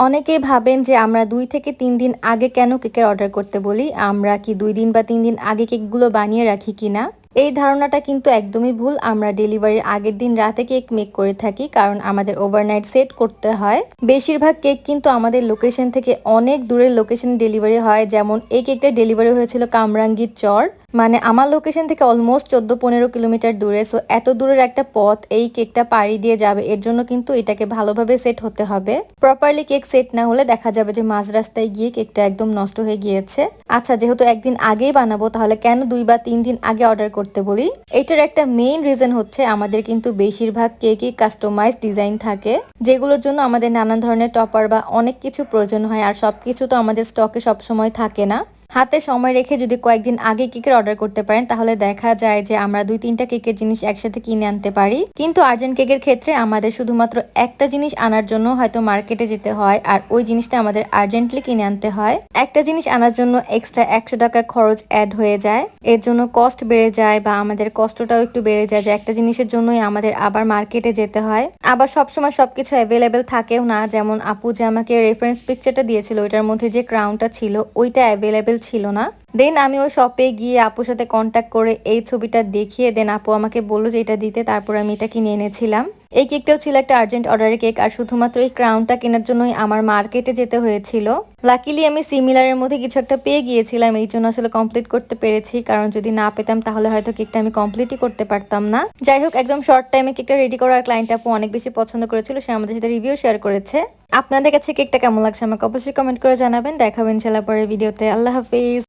অনেকেই ভাবেন যে আমরা দুই থেকে তিন দিন আগে কেন কেকের অর্ডার করতে বলি? আমরা কি দুই দিন বা তিন দিন আগে কেকগুলো বানিয়ে রাখি কিনা? এই ধারণাটা কিন্তু একদমই ভুল। আমরা ডেলিভারির আগের দিন রাতে কেক মেক করে থাকি, কারণ আমাদের ওভারনাইট সেট করতে হয়। বেশিরভাগ কেক কিন্তু আমাদের লোকেশন থেকে অনেক দূরের লোকেশন ডেলিভারি হয়, যেমন এই কেকটা ডেলিভারি হয়েছিল কামরাঙ্গীর চর। মানে আমার লোকেশন থেকে অলমোস্ট চোদ্দ পনেরো কিলোমিটার দূরে সো এত দূরের একটা পথ এই কেকটা পাড়ি দিয়ে যাবে, এর জন্য কিন্তু এটাকে ভালোভাবে সেট হতে হবে। প্রপারলি কেক সেট না হলে দেখা যাবে যে মাঝ রাস্তায় গিয়ে কেকটা একদম নষ্ট হয়ে গিয়েছে। আচ্ছা যেহেতু একদিন আগেই বানাবো, তাহলে কেন দুই বা তিন দিন আগে অর্ডার করতে বলি। এটার একটা মেইন রিজন হচ্ছে আমাদের কিন্তু বেশিরভাগ কেকই কাস্টমাইজ ডিজাইন থাকে, যেগুলোর জন্য আমাদের নানান ধরনের টপার বা অনেক কিছু প্রয়োজন হয়, আর সবকিছু তো আমাদের স্টকে সবসময় থাকে না। হাতে সময় রেখে যদি কয়েকদিন আগে কেকের অর্ডার করতে পারেন, তাহলে দেখা যায় যে আমরা দুই তিনটা কেকের জিনিস একসাথে কিনে আনতে পারি। কিন্তু আর্জেন্ট কেকের ক্ষেত্রে আমাদের শুধুমাত্র একটা জিনিস আনার জন্য হয়তো মার্কেটে যেতে হয়, আর ওই জিনিসটা আমাদের আর্জেন্টলি কিনে আনতে হয়। একটা জিনিস আনার জন্য এক্সট্রা একশো টাকা খরচ অ্যাড হয়ে যায়। এর জন্য কস্ট বেড়ে যায় বা আমাদের কষ্টটাও একটু বেড়ে যায়, যে একটা জিনিসের জন্যই আমাদের আবার মার্কেটে যেতে হয়। আবার সবসময় সবকিছু অ্যাভেলেবেল থাকেও না, যেমন আপু যে আমাকে রেফারেন্স পিকচারটা দিয়েছিল, ওইটার মধ্যে যে ক্রাউনটা ছিল, ওইটা অ্যাভেলেবেল ছিল না। দেন আমি ওই শপে গিয়ে আপুর সাথে কন্ট্যাক্ট করে এই ছবিটা দেখিয়ে দেন আপু আমাকে বলল যে এটা দিতে, তারপর আমি এটা কিনে এনেছিলাম। এই কেকটাও ছিল একটা আর্জেন্ট অর্ডারের কেক, আর শুধুমাত্র এই ক্রাউনটা কেনার জন্যই আমার মার্কেটে যেতে হয়েছিল। লাকিলি আমি সিমিলারের মধ্যে কিছু একটা পেয়ে গিয়েছিলাম, এই জন্য আসলে কমপ্লিট করতে পেরেছি। কারণ যদি না পেতাম, তাহলে হয়তো কেকটা আমি কমপ্লিটই করতে পারতাম না। যাই হোক, একদম শর্ট টাইমে কেকটা রেডি করার ক্লায়েন্ট আপু অনেক বেশি পছন্দ করেছিল, সে আমাদের সাথে রিভিউ শেয়ার করেছে। আপনাদের কাছে কেকটা কেমন লাগছে আমাকে অবশ্যই কমেন্ট করে জানাবেন। দেখাবেন ছেলে পরের ভিডিওতে আল্লাহ হাফিজ।